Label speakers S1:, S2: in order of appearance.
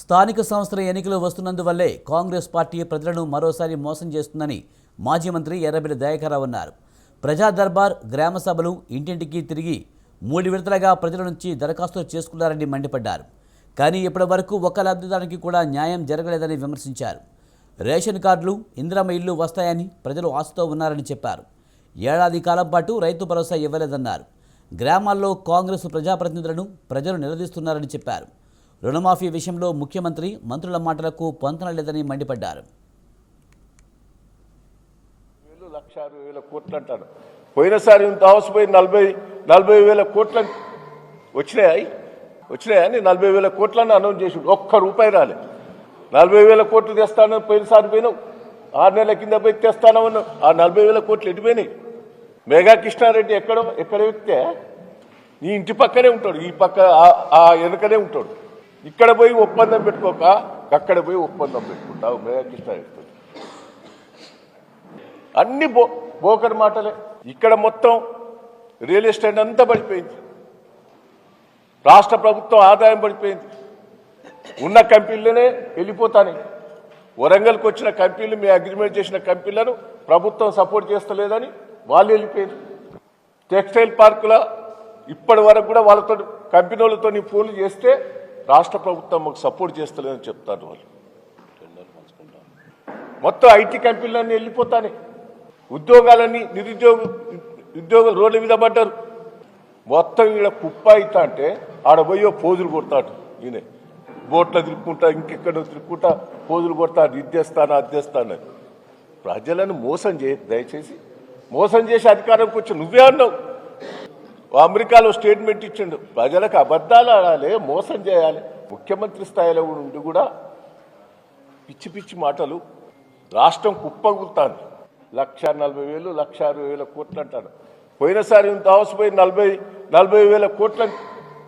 S1: స్థానిక సంస్థల ఎన్నికలు వస్తున్నందువల్లే కాంగ్రెస్ పార్టీ ప్రజలను మరోసారి మోసం చేస్తుందని మాజీ మంత్రి ఎర్రబెల్లి దయాకరావు అన్నారు. ప్రజా దర్బార్ గ్రామ సభలు ఇంటింటికి తిరిగి మూడు విడతలుగా ప్రజల నుంచి దరఖాస్తులు చేసుకున్నారని మండిపడ్డారు. కానీ ఇప్పటి వరకు ఒక్క లబ్ధిదారునికి కూడా న్యాయం జరగలేదని విమర్శించారు. రేషన్ కార్డులు ఇందిరమ్మ ఇల్లు వస్తాయని ప్రజలు ఆశతో ఉన్నారని చెప్పారు. ఏడాది కాలం పాటు రైతు భరోసా ఇవ్వలేదన్నారు. గ్రామాల్లో కాంగ్రెస్ ప్రజాప్రతినిధులను ప్రజలు నిలదీస్తున్నారని చెప్పారు. రుణమాఫీ విషయంలో ముఖ్యమంత్రి మంత్రుల మాటలకు పొంతన లేదని మండిపడ్డారు.
S2: వేలు లక్ష అరవై వేల కోట్లు అంటారు పోయినసారి ఇంత హౌస్ నలభై నలభై వేల కోట్ల వచ్చినాయి? వచ్చినాయా? అని నలభై వేల కోట్లని అనౌన్స్ చేసి ఒక్క రూపాయి రాలే. నలభై వేల కోట్లు తెస్తాను పోయినసారి పోయినావు. ఆరు నెలల కింద పోయి తెస్తానన్నావు ఆ నలభై వేల కోట్లు ఎటుపోయినాయి మెగా కృష్ణారెడ్డి ఎక్కడో ఎక్కడ వ్యక్తే నీ ఇంటి పక్కనే ఉంటాడు. ఈ పక్క ఆ- ఆ వెనుకనే ఉంటాడు. ఇక్కడ పోయి ఒప్పందం పెట్టుకోక అక్కడ పోయి ఒప్పందం పెట్టుకుంటావు. మెగా కృష్ణారెడ్డితో అన్ని బో బోకర్ మాటలే. ఇక్కడ మొత్తం రియల్ ఎస్టేట్ అంతా పడిపోయింది. రాష్ట్ర ప్రభుత్వం ఆదాయం పడిపోయింది. ఉన్న కంపెనీలనే వెళ్ళిపోతాయి వరంగల్కి వచ్చిన కంపెనీలు మీ అగ్రిమెంట్ చేసిన కంపెనీలను ప్రభుత్వం సపోర్ట్ చేస్తలేదని వాళ్ళు వెళ్ళిపోయారు టెక్స్టైల్ పార్కుల ఇప్పటి వరకు కూడా వాళ్ళతో కంపెనీ వాళ్ళతో ఫోన్లు చేస్తే రాష్ట్ర ప్రభుత్వం మాకు సపోర్ట్ చేస్తలేదని చెప్తారు వాళ్ళు. మొత్తం ఐటీ కంపెనీలన్నీ వెళ్ళిపోతానే. ఉద్యోగాలన్నీ నిరుద్యోగ ఉద్యోగులు రోడ్ల మీద పడ్డారు. మొత్తం ఈడ కుప్ప అవుతా అంటే ఆడ పోయో పోజులు కొడతాడు ఈయన. బోట్లో తిరుక్కుంటా ఇంకెక్కడో తిరుక్కుంటా పోజులు కొడతాడు ఇద్దేస్తాను అద్దేస్తాను ప్రజలను మోసం చేయ దయచేసి మోసం చేసి అధికారంకి వచ్చి నువ్వే అన్నావు. అమెరికాలో స్టేట్మెంట్ ఇచ్చిండు. ప్రజలకు అబద్ధాలు ఆడాలి మోసం చేయాలి. ముఖ్యమంత్రి స్థాయిలో ఉండి కూడా పిచ్చి పిచ్చి మాటలు రాష్ట్రం కుప్పగులుతాను లక్ష నలభై వేలు లక్ష అరవై వేల కోట్లు అంటాడు పోయినసారి ఇంత హౌస్ పోయి నలభై నలభై వేల కోట్ల